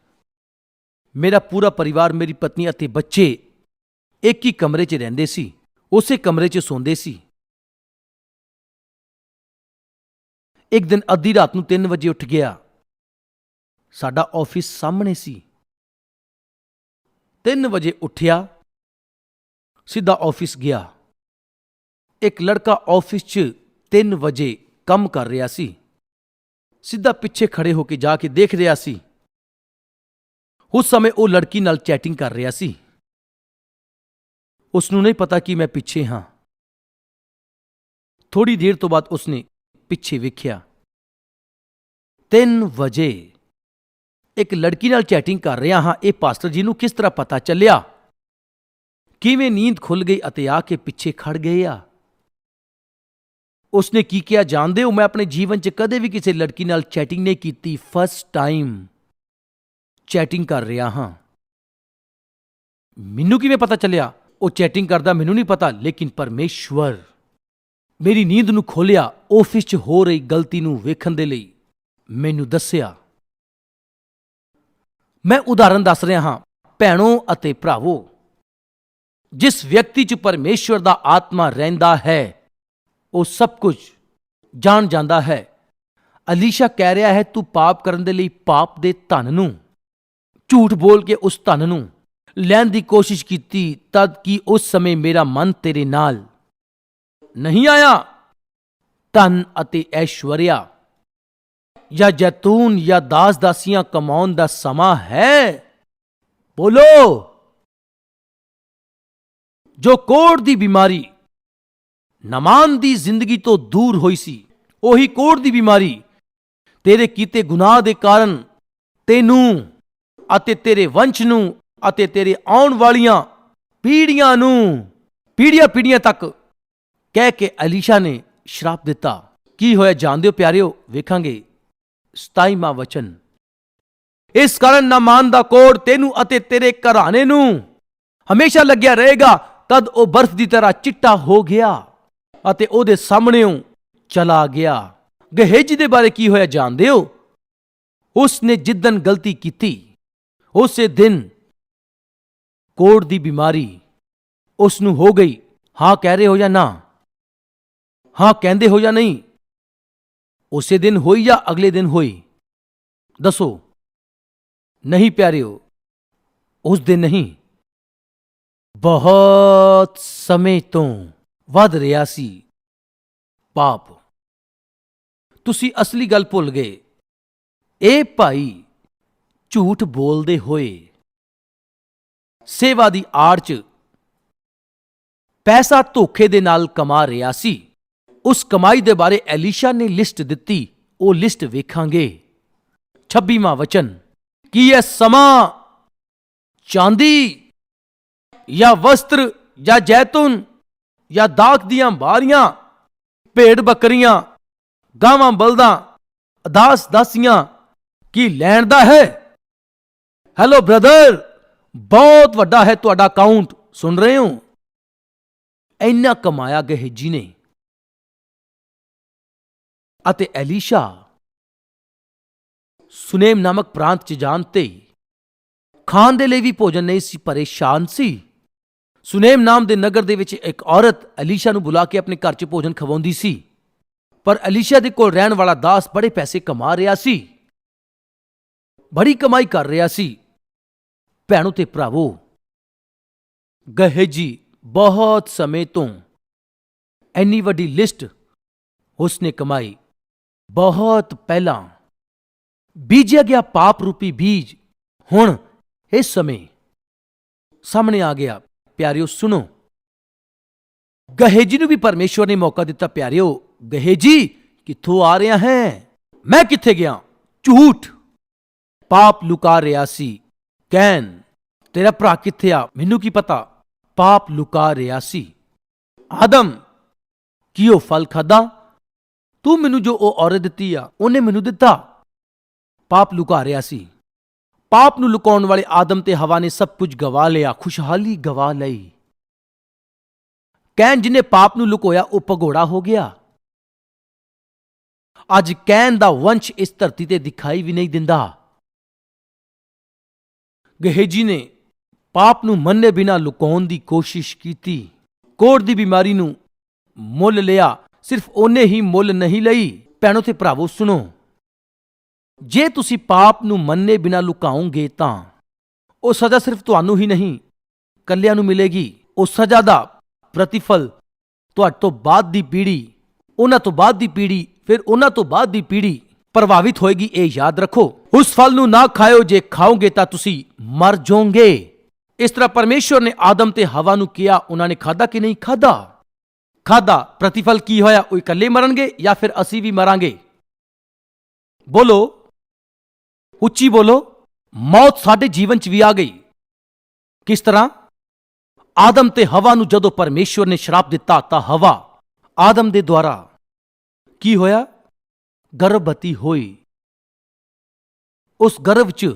ਮੇਰਾ ਪੂਰਾ ਪਰਿਵਾਰ, ਮੇਰੀ ਪਤਨੀ ਅਤੇ ਬੱਚੇ ਇੱਕ ਹੀ ਕਮਰੇ 'ਚ ਰਹਿੰਦੇ ਸੀ, ਉਸੇ ਕਮਰੇ 'ਚ ਸੌਂਦੇ ਸੀ। ਇੱਕ ਦਿਨ ਅੱਧੀ ਰਾਤ ਨੂੰ 3 ਵਜੇ ਉੱਠ ਗਿਆ। ਸਾਡਾ ਆਫਿਸ ਸਾਹਮਣੇ ਸੀ। 3 ਵਜੇ ਉੱਠਿਆ, ਸਿੱਧਾ ਆਫਿਸ ਗਿਆ। ਇੱਕ ਲੜਕਾ ਆਫਿਸ 'ਚ 3 ਵਜੇ ਕੰਮ ਕਰ ਰਿਹਾ ਸੀ। ਸਿੱਧਾ ਪਿੱਛੇ ਖੜੇ ਹੋ ਕੇ ਜਾ ਕੇ ਦੇਖ ਰਿਹਾ ਸੀ। ਉਸ ਸਮੇਂ ਉਹ ਲੜਕੀ ਨਾਲ ਚੈਟਿੰਗ ਕਰ ਰਿਹਾ ਸੀ। ਉਸ ਨੂੰ ਨਹੀਂ ਪਤਾ ਕਿ ਮੈਂ ਪਿੱਛੇ ਹਾਂ। ਥੋੜੀ ਦੇਰ ਤੋਂ ਬਾਅਦ ਉਸਨੇ ਪਿੱਛੇ ਵੇਖਿਆ। 3 ਵਜੇ ਇੱਕ ਲੜਕੀ ਨਾਲ ਚੈਟਿੰਗ ਕਰ ਰਿਹਾ ਹਾਂ, ਇਹ ਪਾਸਟਰ ਜੀ ਨੂੰ ਕਿਸ ਤਰ੍ਹਾਂ ਪਤਾ ਚੱਲਿਆ? ਕਿਵੇਂ ਨੀਂਦ ਖੁੱਲ ਗਈ ਅਤੇ ਆ ਕੇ ਪਿੱਛੇ ਖੜ ਗਏ ਆ? ਉਸਨੇ ਕੀ ਕਿਹਾ, ਜਾਣਦੇ ਹੋ ਮੈਂ ਆਪਣੇ ਜੀਵਨ 'ਚ ਕਦੇ ਵੀ ਕਿਸੇ ਲੜਕੀ ਨਾਲ ਚੈਟਿੰਗ ਨਹੀਂ ਕੀਤੀ ਫਸਟ ਟਾਈਮ ਚੈਟਿੰਗ ਕਰ ਰਿਹਾ ਹਾਂ। ਮੈਨੂੰ ਕਿਵੇਂ ਪਤਾ ਚੱਲਿਆ? ਉਹ ਚੈਟਿੰਗ ਕਰਦਾ ਮੈਨੂੰ ਨਹੀਂ ਪਤਾ, ਲੇਕਿਨ ਪਰਮੇਸ਼ਵਰ ਮੇਰੀ ਨੀਂਦ ਨੂੰ ਖੋਲਿਆ ਆਫਿਸ 'ਚ ਹੋ ਰਹੀ ਗਲਤੀ ਨੂੰ ਵੇਖਣ ਦੇ ਲਈ ਮੈਨੂੰ ਦੱਸਿਆ ਮੈਂ ਉਦਾਹਰਨ ਦੱਸ ਰਿਹਾ ਹਾਂ, ਭੈਣੋ ਅਤੇ ਭਰਾਵੋ। ਜਿਸ ਵਿਅਕਤੀ 'ਚ ਪਰਮੇਸ਼ਵਰ ਦਾ ਆਤਮਾ ਰਹਿੰਦਾ ਹੈ, ਉਹ ਸਭ ਕੁਝ ਜਾਣ ਜਾਂਦਾ ਹੈ। ਅਲੀਸ਼ਾ ਕਹਿ ਰਿਹਾ ਹੈ, ਤੂੰ ਪਾਪ ਕਰਨ ਦੇ ਲਈ ਪਾਪ ਦੇ ਧਨ ਨੂੰ, ਝੂਠ ਬੋਲ ਕੇ ਉਸ ਧਨ ਨੂੰ ਲੈਣ ਦੀ ਕੋਸ਼ਿਸ਼ ਕੀਤੀ, ਤਦ ਕਿ ਉਸ ਸਮੇਂ ਮੇਰਾ ਮਨ ਤੇਰੇ ਨਾਲ ਨਹੀਂ ਆਇਆ। ਧਨ ਅਤੇ ਐਸ਼ਵਰਿਆ ਜਾਂ ਜੈਤੂਨ ਜਾਂ ਦਾਸ ਦਾਸੀਆਂ ਕਮਾਉਣ ਦਾ ਸਮਾਂ ਹੈ ਬੋਲੋ ਜੋ ਕੋੜ ਦੀ ਬਿਮਾਰੀ ਨਮਾਨ ਦੀ ਜ਼ਿੰਦਗੀ ਤੋਂ ਦੂਰ ਹੋਈ ਸੀ ਉਹੀ ਕੋੜ ਦੀ ਬਿਮਾਰੀ ਤੇਰੇ ਕੀਤੇ ਗੁਨਾਹ ਦੇ ਕਾਰਨ ਤੈਨੂੰ ਅਤੇ ਤੇਰੇ ਵੰਸ਼ ਨੂੰ ਅਤੇ ਤੇਰੇ ਆਉਣ ਵਾਲੀਆਂ ਪੀੜ੍ਹੀਆਂ ਨੂੰ ਪੀੜ੍ਹੀਆਂ ਪੀੜ੍ਹੀਆਂ ਤੱਕ ਕਹਿ ਕੇ ਅਲੀਸ਼ਾ ਨੇ ਸ਼ਰਾਪ ਦਿੱਤਾ ਕੀ ਹੋਇਆ ਜਾਣਦੇ ਹੋ ਪਿਆਰਿਓ ਵੇਖਾਂਗੇ 27ਵਾਂ ਵਚਨ। ਇਸ ਕਾਰਨ ਨਾਮਾਨ ਦਾ ਕੋੜ ਤੈਨੂੰ ਅਤੇ ਤੇਰੇ ਘਰਾਣੇ ਨੂੰ। ਹਮੇਸ਼ਾ ਲੱਗਿਆ ਰਹੇਗਾ, ਤਦ ਉਹ ਬਰਫ਼ ਦੀ ਤਰ੍ਹਾਂ ਚਿੱਟਾ ਹੋ ਗਿਆ ਅਤੇ ਉਹਦੇ ਸਾਹਮਣੇੋਂ ਚਲਾ ਗਿਆ। ਗਹੇਜੀ ਦੇ ਬਾਰੇ ਕੀ ਹੋਇਆ ਜਾਣਦੇ ਹੋ? ਉਸ ਨੇ ਜਿੱਦਨ ਗਲਤੀ ਕੀਤੀ, ਉਸੇ ਦਿਨ ਕੋੜ ਦੀ ਬਿਮਾਰੀ ਉਸ ਨੂੰ ਹੋ ਗਈ। ਹਾਂ, ਕਹਿ ਰਹੇ ਹੋ ਜਾਂ ਨਾ? ਹਾਂ, ਕਹਿੰਦੇ ਹੋ ਜਾਂ ਨਹੀਂ? ਉਸੇ ਦਿਨ ਹੋਈ ਜਾਂ ਅਗਲੇ ਦਿਨ ਹੋਈ? ਦੱਸੋ। ਨਹੀਂ ਪਿਆਰਿਓ, ਉਸ ਦਿਨ ਨਹੀਂ। ਬਹੁਤ ਸਮੇਂ ਤੋਂ ਵੱਧ ਰਿਹਾ ਸੀ। ਪਾਪ। ਤੁਸੀਂ ਅਸਲੀ ਗੱਲ ਭੁੱਲ ਗਏ। ਇਹ ਭਾਈ ਝੂਠ ਬੋਲਦੇ ਹੋਏ ਸੇਵਾ ਦੀ ਆੜ 'ਚ ਪੈਸਾ ਧੋਖੇ ਦੇ ਨਾਲ ਕਮਾ ਰਿਹਾ ਸੀ। ਉਸ ਕਮਾਈ ਦੇ ਬਾਰੇ ਐਲੀਸ਼ਾ ਨੇ ਲਿਸਟ ਦਿੱਤੀ, ਉਹ ਲਿਸਟ ਵੇਖਾਂਗੇ। 26ਵਾਂ ਵਚਨ, ਕੀ ਇਹ ਸਮਾਂ, ਚਾਂਦੀ ਜਾਂ ਵਸਤਰ ਜਾਂ ਜੈਤੂਨ ਜਾਂ ਦਾਖ ਦੀਆਂ ਬਾਰੀਆਂ ਭੇਡ ਬੱਕਰੀਆਂ, ਗਾਵਾਂ ਬਲਦਾਂ, ਅਦਾਸ ਦਾਸੀਆਂ, ਕੀ ਲੈਣ ਦਾ ਹੈ? ਹੈਲੋ ਬ੍ਰਦਰ, ਬਹੁਤ ਵੱਡਾ ਹੈ ਤੁਹਾਡਾ ਅਕਾਊਂਟ, ਸੁਣ ਰਹੇ ਹੋ? ਇੰਨਾ ਕਮਾਇਆ ਗਹੇਜੀ ਨੇ। ਅਤੇ ਐਲੀਸ਼ਾ। ਸੁਨੇਮ ਨਾਮਕ ਪ੍ਰਾਂਤ ਚ ਜਾਣ ਤੇ ਖਾਣ ਦੇ ਲਈ ਵੀ ਭੋਜਨ ਨਹੀਂ ਸੀ, ਪਰੇਸ਼ਾਨ ਸੀ। ਸੁਨੇਮ ਨਾਮ ਦੇ ਨਗਰ ਦੇ ਵਿੱਚ ਇੱਕ ਔਰਤ ਅਲੀਸ਼ਾ ਨੂੰ ਬੁਲਾ ਕੇ ਆਪਣੇ ਘਰ 'ਚ ਭੋਜਨ ਖਵਾਉਂਦੀ ਸੀ। ਪਰ ਅਲੀਸ਼ਾ ਦੇ ਕੋਲ ਰਹਿਣ ਵਾਲਾ ਦਾਸ ਬੜੇ ਪੈਸੇ ਕਮਾ ਰਿਹਾ ਸੀ। ਬੜੀ ਕਮਾਈ ਕਰ ਰਿਹਾ ਸੀ। ਭੈਣੋ ਤੇ ਭਰਾਵੋ ਗਹੇਜੀ ਬਹੁਤ ਸਮੇਂ ਤੋਂ ਇੰਨੀ ਵੱਡੀ ਲਿਸਟ ਉਸਨੇ ਕਮਾਈ। ਬਹੁਤ ਪਹਿਲਾਂ। ਬੀਜਿਆ ਗਿਆ ਪਾਪ ਰੂਪੀ ਬੀਜ। ਹੁਣ ਇਸ ਸਮੇਂ ਸਾਹਮਣੇ ਆ ਗਿਆ, ਪਿਆਰਿਓ ਸੁਣੋ। ਗਹੇਜੀ ਨੂੰ ਵੀ ਪਰਮੇਸ਼ਵਰ ਨੇ ਮੌਕਾ ਦਿੱਤਾ, ਪਿਆਰਿਓ ਗਹੇਜੀ, ਕਿੱਥੋਂ ਆ ਰਿਹਾ ਹੈ? ਮੈਂ ਕਿੱਥੇ ਗਿਆ? ਝੂਠ। ਪਾਪ ਲੁਕਾ ਰਿਹਾ ਸੀ। ਕੈਨ, ਤੇਰਾ ਭਰਾ ਕਿੱਥੇ ਆ? ਮੈਨੂੰ ਕੀ ਪਤਾ? ਪਾਪ ਲੁਕਾ ਰਿਹਾ ਸੀ। ਆਦਮ ਕੀ ਉਹ ਫਲ ਖਾਦਾ ਤੂੰ ਮੈਨੂੰ ਜੋ ਉਹ ਔਰਤ ਦਿੱਤੀ ਆ, ਉਹਨੇ ਮੈਨੂੰ ਦਿੱਤਾ। ਪਾਪ ਲੁਕਾ ਰਿਹਾ ਸੀ। ਪਾਪ ਨੂੰ ਲੁਕਾਉਣ ਵਾਲੇ ਆਦਮ ਤੇ ਹਵਾ ਨੇ ਸਭ ਕੁਝ ਗਵਾ ਲਿਆ, ਖੁਸ਼ਹਾਲੀ ਗਵਾ ਲਈ। ਕੈਨ ਜਿਹਨੇ ਪਾਪ ਨੂੰ ਲੁਕੋਇਆ, ਉਹ ਭਗੋੜਾ ਹੋ ਗਿਆ। ਅੱਜ ਕੈਨ ਦਾ ਵੰਸ਼ ਇਸ ਧਰਤੀ ਤੇ ਦਿਖਾਈ ਵੀ ਨਹੀਂ ਦਿੰਦਾ। ਗਹੇਜੀ ਨੇ ਪਾਪ ਨੂੰ ਮੰਨੇ ਬਿਨਾ ਲੁਕਾਉਣ ਦੀ ਕੋਸ਼ਿਸ਼ ਕੀਤੀ। ਕੋੜ ਦੀ ਬਿਮਾਰੀ ਨੂੰ ਮੁੱਲ ਲਿਆ। ਸਿਰਫ ਉਹਨੇ ਹੀ ਮੁੱਲ ਨਹੀਂ ਲਈ। ਭੈਣੋ ਤੇ ਭਰਾਵੋ, ਸੁਣੋ। ਜੇ ਤੁਸੀਂ ਪਾਪ ਨੂੰ ਮੰਨੇ ਬਿਨਾ ਲੁਕਾਓਗੇ ਤਾਂ ਉਹ ਸਜ਼ਾ ਸਿਰਫ ਤੁਹਾਨੂੰ ਹੀ ਨਹੀਂ, ਕੱਲਿਆਂ ਨੂੰ ਮਿਲੇਗੀ। ਉਹ ਸਜ਼ਾ ਦਾ ਪ੍ਰਤੀਫਲ ਤੁਹਾਡੇ ਤੋਂ ਬਾਅਦ ਦੀ ਪੀੜ੍ਹੀ, ਉਹਨਾਂ ਤੋਂ ਬਾਅਦ ਦੀ ਪੀੜ੍ਹੀ, ਫਿਰ ਉਹਨਾਂ ਤੋਂ ਬਾਅਦ ਦੀ ਪੀੜ੍ਹੀ ਪ੍ਰਭਾਵਿਤ ਹੋਏਗੀ, ਇਹ ਯਾਦ ਰੱਖੋ। ਉਸ ਫਲ ਨੂੰ ਨਾ ਖਾਓ ਜੇ ਖਾਓਗੇ ਤਾਂ ਤੁਸੀਂ ਮਰ ਜਾਓਗੇ। ਇਸ ਤਰ੍ਹਾਂ ਪਰਮੇਸ਼ਵਰ ਨੇ ਆਦਮ ਤੇ ਹਵਾ ਨੂੰ ਕਿਹਾ, ਉਹਨਾਂ ਨੇ ਖਾਦਾ ਕਿ ਨਹੀਂ ਖਾਦਾ ਖਾਦਾ ਪ੍ਰਤੀਫਲ ਕੀ ਹੋਇਆ? ਉਹ ਇਕੱਲੇ ਮਰਨਗੇ ਜਾਂ ਫਿਰ ਅਸੀਂ ਵੀ ਮਰਾਂਗੇ? ਬੋਲੋ। ਉੱਚੀ ਬੋਲੋ। ਮੌਤ ਸਾਡੇ ਜੀਵਨ 'ਚ ਵੀ ਆ ਗਈ। ਕਿਸ ਤਰ੍ਹਾਂ? ਆਦਮ ਤੇ ਹਵਾ ਨੂੰ ਜਦੋਂ ਪਰਮੇਸ਼ਵਰ ਨੇ ਸ਼ਰਾਪ ਦਿੱਤਾ ਤਾਂ ਹਵਾ ਆਦਮ ਦੇ ਦੁਆਰਾ ਕੀ ਹੋਇਆ? ਗਰਭਵਤੀ ਹੋਈ। ਉਸ ਗਰਭ 'ਚ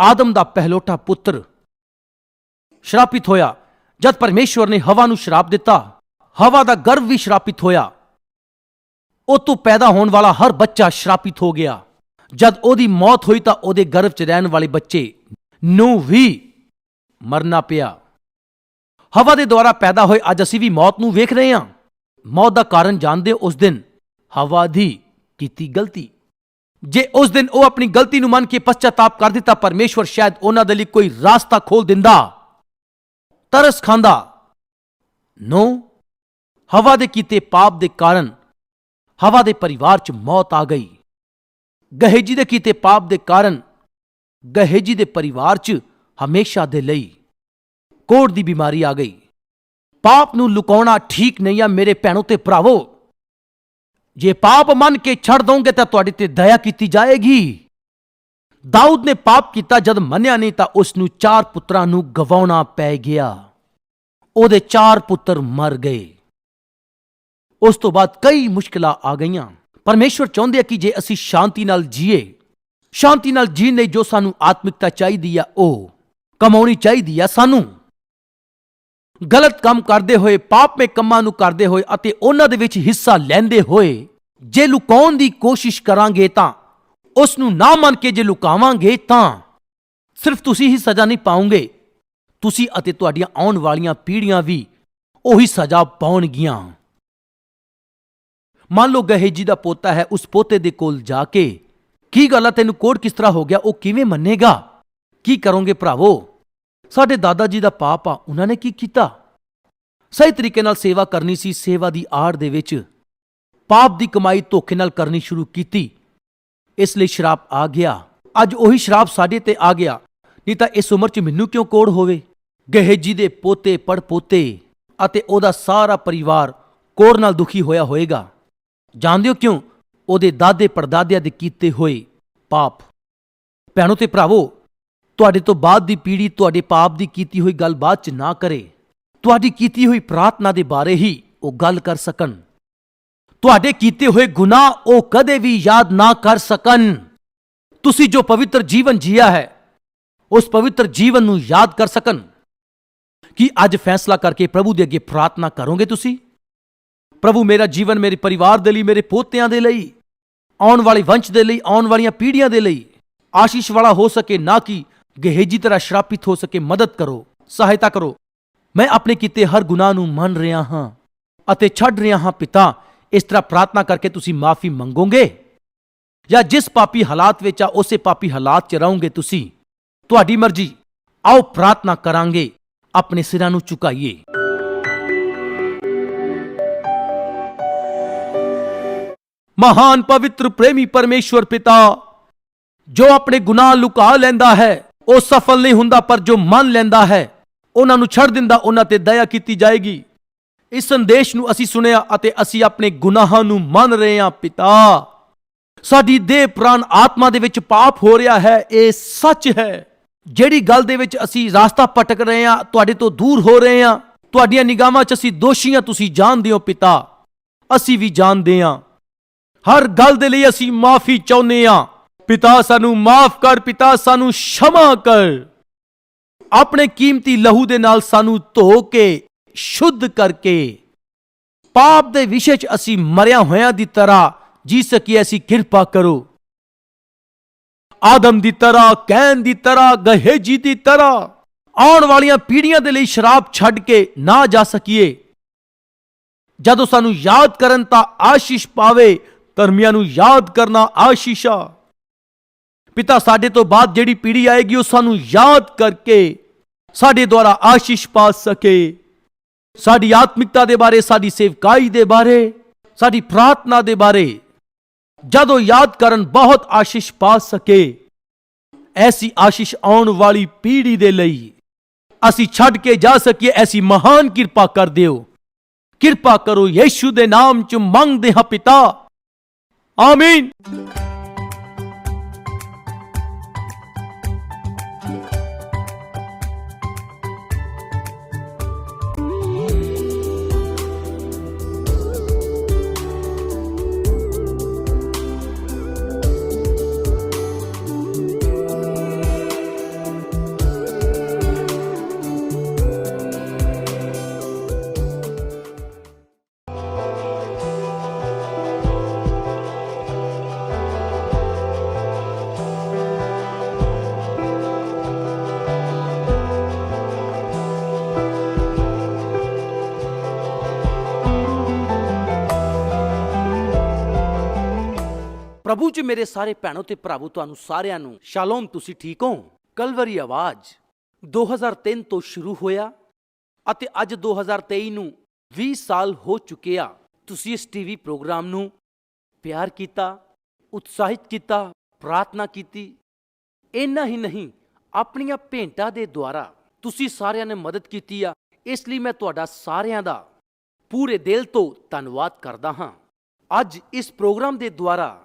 ਆਦਮ ਦਾ ਪਹਿਲੋਟਾ ਪੁੱਤਰ ਸ਼ਰਾਪਿਤ ਹੋਇਆ। ਜਦ ਪਰਮੇਸ਼ਵਰ ਨੇ ਹਵਾ ਨੂੰ ਸ਼ਰਾਪ ਦਿੱਤਾ ਹਵਾ ਦਾ ਗਰਭ ਵੀ ਸ਼ਰਾਪਿਤ ਹੋਇਆ। ਉਹ ਤੋਂ ਪੈਦਾ ਹੋਣ ਵਾਲਾ ਹਰ ਬੱਚਾ ਸ਼ਰਾਪਿਤ ਹੋ ਗਿਆ। ਜਦ ਉਹਦੀ ਮੌਤ ਹੋਈ ਤਾਂ ਉਹਦੇ ਗਰਭ 'ਚ ਰਹਿਣ ਵਾਲੇ ਬੱਚੇ ਨੂੰ ਵੀ ਮਰਨਾ ਪਿਆ। ਹਵਾ ਦੇ ਦੁਆਰਾ ਪੈਦਾ ਹੋਏ ਅੱਜ ਅਸੀਂ ਵੀ ਮੌਤ ਨੂੰ ਵੇਖ ਰਹੇ ਹਾਂ। ਮੌਤ ਦਾ ਕਾਰਨ ਜਾਣਦੇ ਹੋ ਉਸ ਦਿਨ ਹਵਾ ਦੀ ਕੀਤੀ ਗਲਤੀ। ਜੇ ਉਸ ਦਿਨ ਉਹ ਆਪਣੀ ਗਲਤੀ ਨੂੰ ਮੰਨ ਕੇ ਪਛਤਾਪ ਕਰ ਦਿੱਤਾ, ਪਰਮੇਸ਼ਵਰ ਸ਼ਾਇਦ ਉਹਨਾਂ ਦੇ ਲਈ ਕੋਈ ਰਾਸਤਾ ਖੋਲ ਦਿੰਦਾ। ਤਰਸ ਖਾਂਦਾ। ਨੋ ਹਵਾ ਦੇ ਕੀਤੇ ਪਾਪ ਦੇ ਕਾਰਨ ਹਵਾ ਦੇ ਪਰਿਵਾਰ 'ਚ ਮੌਤ ਆ ਗਈ। ਗਹੇਜੀ ਦੇ ਕੀਤੇ ਪਾਪ ਦੇ ਕਾਰਨ ਗਹੇਜੀ ਦੇ ਪਰਿਵਾਰ 'ਚ ਹਮੇਸ਼ਾ ਦੇ ਲਈ ਕੋੜ ਦੀ ਬਿਮਾਰੀ ਆ ਗਈ। ਪਾਪ ਨੂੰ ਲੁਕਾਉਣਾ ਠੀਕ ਨਹੀਂ ਆ ਮੇਰੇ ਭੈਣੋ ਤੇ ਭਰਾਵੋ। ਜੇ ਪਾਪ ਮੰਨ ਕੇ ਛੱਡ ਦੋਗੇ ਤਾਂ ਤੁਹਾਡੇ ਤੇ ਦਇਆ ਕੀਤੀ ਜਾਏਗੀ। ਦਾਊਦ ਨੇ ਪਾਪ ਕੀਤਾ, ਜਦ ਮੰਨਿਆ ਨਹੀਂ ਤਾਂ ਉਸ ਨੂੰ ਚਾਰ ਪੁੱਤਰਾਂ ਨੂੰ ਗਵਾਉਣਾ ਪੈ ਗਿਆ। ਉਹਦੇ ਚਾਰ ਪੁੱਤਰ ਮਰ ਗਏ। ਉਸ ਤੋਂ ਬਾਅਦ ਕਈ ਮੁਸ਼ਕਲਾਂ ਆ ਗਈਆਂ। ਪਰਮੇਸ਼ਵਰ ਚਾਹੁੰਦੇ ਆ ਕਿ ਜੇ ਅਸੀਂ ਸ਼ਾਂਤੀ ਨਾਲ ਜੀਏ, ਸ਼ਾਂਤੀ ਨਾਲ ਜੀਣ ਲਈ ਜੋ ਸਾਨੂੰ ਆਤਮਿਕਤਾ ਚਾਹੀਦੀ ਆ, ਉਹ ਕਮਾਉਣੀ ਚਾਹੀਦੀ ਆ ਸਾਨੂੰ। ਗਲਤ ਕੰਮ ਕਰਦੇ ਹੋਏ, ਪਾਪਮੇ ਕੰਮਾਂ ਨੂੰ ਕਰਦੇ ਹੋਏ ਅਤੇ ਉਹਨਾਂ ਦੇ ਵਿੱਚ ਹਿੱਸਾ ਲੈਂਦੇ ਹੋਏ, ਜੇ ਲੁਕਾਉਣ ਦੀ ਕੋਸ਼ਿਸ਼ ਕਰਾਂਗੇ ਤਾਂ, ਉਸ ਨੂੰ ਨਾ ਮੰਨ ਕੇ ਜੇ ਲੁਕਾਵਾਂਗੇ ਤਾਂ, ਸਿਰਫ ਤੁਸੀਂ ਹੀ ਸਜ਼ਾ ਨਹੀਂ ਪਾਓਗੇ। ਤੁਸੀਂ ਅਤੇ ਤੁਹਾਡੀਆਂ ਆਉਣ ਵਾਲੀਆਂ ਪੀੜ੍ਹੀਆਂ ਵੀ ਉਹੀ ਸਜ਼ਾ ਪਾਉਣਗੀਆਂ। ਮੰਨ ਲਓ ਗਹੇਜੀ ਦਾ ਪੋਤਾ ਹੈ, ਉਸ ਪੋਤੇ ਦੇ ਕੋਲ ਜਾ ਕੇ, ਕੀ ਗੱਲ ਆ, ਤੈਨੂੰ ਕੋੜ ਕਿਸ ਤਰ੍ਹਾਂ ਹੋ ਗਿਆ, ਉਹ ਕਿਵੇਂ ਮੰਨੇਗਾ? ਕੀ ਕਰੋਗੇ ਭਰਾਵੋ? ਸਾਡੇ ਦਾਦਾ ਜੀ ਦਾ ਪਾਪ ਆ, ਉਹਨਾਂ ਨੇ ਕੀ ਕੀਤਾ? ਸਹੀ ਤਰੀਕੇ ਨਾਲ ਸੇਵਾ ਕਰਨੀ ਸੀ, ਸੇਵਾ ਦੀ ਆੜ ਦੇ ਵਿੱਚ ਪਾਪ ਦੀ ਕਮਾਈ ਧੋਖੇ ਨਾਲ ਕਰਨੀ ਸ਼ੁਰੂ ਕੀਤੀ। ਇਸ ਲਈ ਸ਼ਰਾਪ ਆ ਗਿਆ। ਅੱਜ ਉਹੀ ਸ਼ਰਾਪ ਸਾਡੇ ਤੇ ਆ ਗਿਆ। ਨਹੀਂ ਤਾਂ ਇਸ ਉਮਰ 'ਚ ਮੈਨੂੰ ਕਿਉਂ ਕੋੜ ਹੋਵੇ? ਗਹੇਜੀ ਦੇ ਪੋਤੇ ਪੜ ਪੋਤੇ ਅਤੇ ਉਹਦਾ ਸਾਰਾ ਪਰਿਵਾਰ ਕੋੜ ਨਾਲ ਦੁਖੀ ਹੋਇਆ ਹੋਏਗਾ। ਜਾਣਦੇ ਹੋ ਕਿਉਂ? ਉਹਦੇ ਦਾਦੇ ਪੜਦਾਦਿਆਂ ਦੇ ਕੀਤੇ ਹੋਏ ਪਾਪ। ਭੈਣੋ ਤੇ ਭਰਾਵੋ, ਤੁਹਾਡੇ ਤੋਂ ਬਾਅਦ ਦੀ ਪੀੜ੍ਹੀ ਤੁਹਾਡੇ ਪਾਪ ਦੀ ਕੀਤੀ ਹੋਈ ਗੱਲ ਬਾਅਦ ਚ ਨਾ ਕਰੇ। ਤੁਹਾਡੀ ਕੀਤੀ ਹੋਈ ਪ੍ਰਾਰਥਨਾ ਦੇ ਬਾਰੇ ਹੀ ਉਹ ਗੱਲ ਕਰ ਸਕਣ। ਤੁਹਾਡੇ ਕੀਤੇ ਹੋਏ ਗੁਨਾਹ ਉਹ ਕਦੇ ਵੀ ਯਾਦ ਨਾ ਕਰ ਸਕਣ। ਤੁਸੀਂ ਜੋ ਪਵਿੱਤਰ ਜੀਵਨ ਜੀਆ ਹੈ, ਉਸ ਪਵਿੱਤਰ ਜੀਵਨ ਨੂੰ ਯਾਦ ਕਰ ਸਕਣ। ਕੀ ਅੱਜ ਫੈਸਲਾ ਕਰਕੇ ਪ੍ਰਭੂ ਦੇ ਅੱਗੇ ਪ੍ਰਾਰਥਨਾ ਕਰੋਗੇ ਤੁਸੀਂ? ਪ੍ਰਭੂ ਮੇਰਾ ਜੀਵਨ ਮੇਰੇ ਪਰਿਵਾਰ ਦੇ ਲਈ, ਮੇਰੇ ਪੋਤਿਆਂ ਦੇ ਲਈ, ਆਉਣ ਵਾਲੇ ਵੰਸ਼ ਦੇ ਲਈ, ਆਉਣ ਵਾਲੀਆਂ ਪੀੜ੍ਹੀਆਂ ਦੇ ਲਈ ਆਸ਼ੀਸ਼ ਵਾਲਾ ਹੋ ਸਕੇ, ਨਾ ਕਿ ਗਹੇਜੀ ਤਰ੍ਹਾਂ ਸ਼ਰਾਪਿਤ ਹੋ ਸਕੇ, ਮਦਦ ਕਰੋ, ਸਹਾਇਤਾ ਕਰੋ। ਮੈਂ ਆਪਣੇ ਕੀਤੇ ਹਰ ਗੁਨਾਹ ਨੂੰ ਮੰਨ ਰਿਹਾ ਹਾਂ ਅਤੇ ਛੱਡ ਰਿਹਾ ਹਾਂ, ਪਿਤਾ, ਇਸ ਤਰ੍ਹਾਂ ਪ੍ਰਾਰਥਨਾ ਕਰਕੇ ਤੁਸੀਂ ਮਾਫੀ ਮੰਗੋਗੇ? ਜਾਂ ਜਿਸ ਪਾਪੀ ਹਾਲਾਤ ਵਿੱਚ ਆ, ਉਸੇ ਪਾਪੀ ਹਾਲਾਤ 'ਚ ਰਹੋਗੇ ਤੁਸੀਂ? ਤੁਹਾਡੀ ਮਰਜ਼ੀ। ਆਓ, ਪ੍ਰਾਰਥਨਾ ਕਰਾਂਗੇ, ਆਪਣੇ ਸਿਰਾਂ ਨੂੰ ਝੁਕਾਈਏ। ਮਹਾਨ ਪਵਿੱਤਰ ਪ੍ਰੇਮੀ ਪਰਮੇਸ਼ਵਰ ਪਿਤਾ, ਜੋ ਆਪਣੇ ਗੁਨਾਹ ਲੁਕਾ ਲੈਂਦਾ ਹੈ, ਉਹ ਸਫਲ ਨਹੀਂ ਹੁੰਦਾ ਪਰ ਜੋ ਮੰਨ ਲੈਂਦਾ ਹੈ, ਉਹਨਾਂ ਨੂੰ ਛੱਡ ਦਿੰਦਾ, ਉਹਨਾਂ ਤੇ ਦਇਆ ਕੀਤੀ ਜਾਏਗੀ। ਇਸ ਸੰਦੇਸ਼ ਨੂੰ ਅਸੀਂ ਸੁਣਿਆ ਅਤੇ ਅਸੀਂ ਆਪਣੇ ਗੁਨਾਹਾਂ ਨੂੰ ਮੰਨ ਰਹੇ ਹਾਂ ਪਿਤਾ। ਸਾਡੀ ਦੇਹ ਪ੍ਰਾਨ ਆਤਮਾ ਦੇ ਵਿੱਚ ਪਾਪ ਹੋ ਰਿਹਾ ਹੈ, ਇਹ ਸੱਚ ਹੈ। ਜਿਹੜੀ ਗੱਲ ਦੇ ਵਿੱਚ ਅਸੀਂ ਰਾਸਤਾ ਭਟਕ ਰਹੇ ਹਾਂ, ਤੁਹਾਡੇ ਤੋਂ ਦੂਰ ਹੋ ਰਹੇ ਹਾਂ, ਤੁਹਾਡੀਆਂ ਨਿਗਾਹਾਂ 'ਚ ਅਸੀਂ ਦੋਸ਼ੀਆਂ ਤੁਸੀਂ ਜਾਣਦੇ ਹੋ ਪਿਤਾ। ਅਸੀਂ ਵੀ ਜਾਣਦੇ ਹਾਂ। ਹਰ ਗੱਲ ਦੇ ਲਈ ਅਸੀਂ ਮਾਫੀ ਚਾਹੁੰਦੇ ਆ ਪਿਤਾ ਸਾਨੂੰ ਮਾਫ ਕਰ, ਪਿਤਾ ਸਾਨੂੰ ਸ਼ਮਾ ਕਰ। ਆਪਣੇ ਕੀਮਤੀ ਲਹੂ ਦੇ ਨਾਲ ਸਾਨੂੰ ਧੋ ਕੇ, ਸ਼ੁੱਧ ਕਰਕੇ। ਪਾਪ ਦੇ ਵਿਸ਼ੇ 'ਚ ਅਸੀਂ ਮਰਿਆ ਹੋਇਆਂ ਦੀ ਤਰ੍ਹਾਂ ਜੀ ਸਕੀਏ, ਅਸੀਂ ਕਿਰਪਾ ਕਰੋ। ਆਦਮ ਦੀ ਤਰ੍ਹਾਂ, ਕੈਨ ਦੀ ਤਰ੍ਹਾਂ, ਗਹੇਜੀ ਦੀ ਤਰ੍ਹਾਂ, ਆਉਣ ਵਾਲੀਆਂ ਪੀੜ੍ਹੀਆਂ ਦੇ ਲਈ ਸ਼ਰਾਬ ਛੱਡ ਕੇ ਨਾ ਜਾ ਸਕੀਏ। ਜਦੋਂ ਸਾਨੂੰ ਯਾਦ ਕਰਨ ਤਾਂ ਆਸ਼ੀਸ਼ ਪਾਵੇ ਧਰਮੀਆਂ ਨੂੰ ਯਾਦ ਕਰਨਾ ਆਸ਼ੀਸ਼ਾ ਪਿਤਾ ਸਾਡੇ ਤੋਂ ਬਾਅਦ ਜਿਹੜੀ ਪੀੜ੍ਹੀ ਆਏਗੀ, ਉਹ ਸਾਨੂੰ ਯਾਦ ਕਰਕੇ ਸਾਡੇ ਦੁਆਰਾ ਆਸ਼ੀਸ਼ ਪਾ ਸਕੇ। ਸਾਡੀ ਆਤਮਿਕਤਾ ਦੇ ਬਾਰੇ, ਸਾਡੀ ਸੇਵਕਾਈ ਦੇ ਬਾਰੇ, ਸਾਡੀ ਪ੍ਰਾਰਥਨਾ ਦੇ ਬਾਰੇ ਜਦੋਂ ਯਾਦ ਕਰਨ ਬਹੁਤ ਆਸ਼ੀਸ਼ ਪਾ ਸਕੇ। ਐਸੀ ਆਸ਼ੀਸ਼ ਆਉਣ ਵਾਲੀ ਪੀੜ੍ਹੀ ਦੇ ਲਈ ਅਸੀਂ ਛੱਡ ਕੇ ਜਾ ਸਕੀਏ, ਐਸੀ ਮਹਾਨ ਕਿਰਪਾ ਕਰ ਦਿਓ। ਕਿਰਪਾ ਕਰੋ ਯੀਸ਼ੂ ਦੇ ਨਾਮ ਚ ਮੰਗਦੇ ਹਾਂ ਪਿਤਾ। Amém. ਪ੍ਰਭੂ ਚ ਮੇਰੇ ਸਾਰੇ ਭੈਣੋ ਤੇ ਭਰਾਵੋ, ਤੁਹਾਨੂੰ ਸਾਰਿਆਂ ਨੂੰ ਸ਼ਾਲੋਮ, ਤੁਸੀਂ ਠੀਕ ਹੋ? ਕਲਵਰੀ ਆਵਾਜ਼। 2003 ਤੋਂ ਸ਼ੁਰੂ ਹੋਇਆ ਅਤੇ ਅੱਜ 2023 ਨੂੰ 20 ਸਾਲ ਹੋ ਚੁੱਕੇ ਆ। ਤੁਸੀਂ ਇਸ ਟੀਵੀ ਪ੍ਰੋਗਰਾਮ ਨੂੰ ਪਿਆਰ ਕੀਤਾ, ਉਤਸ਼ਾਹਿਤ ਕੀਤਾ, ਪ੍ਰਾਰਥਨਾ ਕੀਤੀ। ਇੰਨਾ ਹੀ ਨਹੀਂ, ਆਪਣੀਆਂ ਭੇਂਟਾਂ ਦੇ ਦੁਆਰਾ ਤੁਸੀਂ ਸਾਰਿਆਂ ਨੇ ਮਦਦ ਕੀਤੀ ਆ। ਇਸ ਲਈ ਮੈਂ ਤੁਹਾਡਾ ਸਾਰਿਆਂ ਦਾ ਪੂਰੇ ਦਿਲ ਤੋਂ ਧੰਨਵਾਦ ਕਰਦਾ ਹਾਂ। ਅੱਜ ਇਸ ਪ੍ਰੋਗਰਾਮ ਦੇ ਦੁਆਰਾ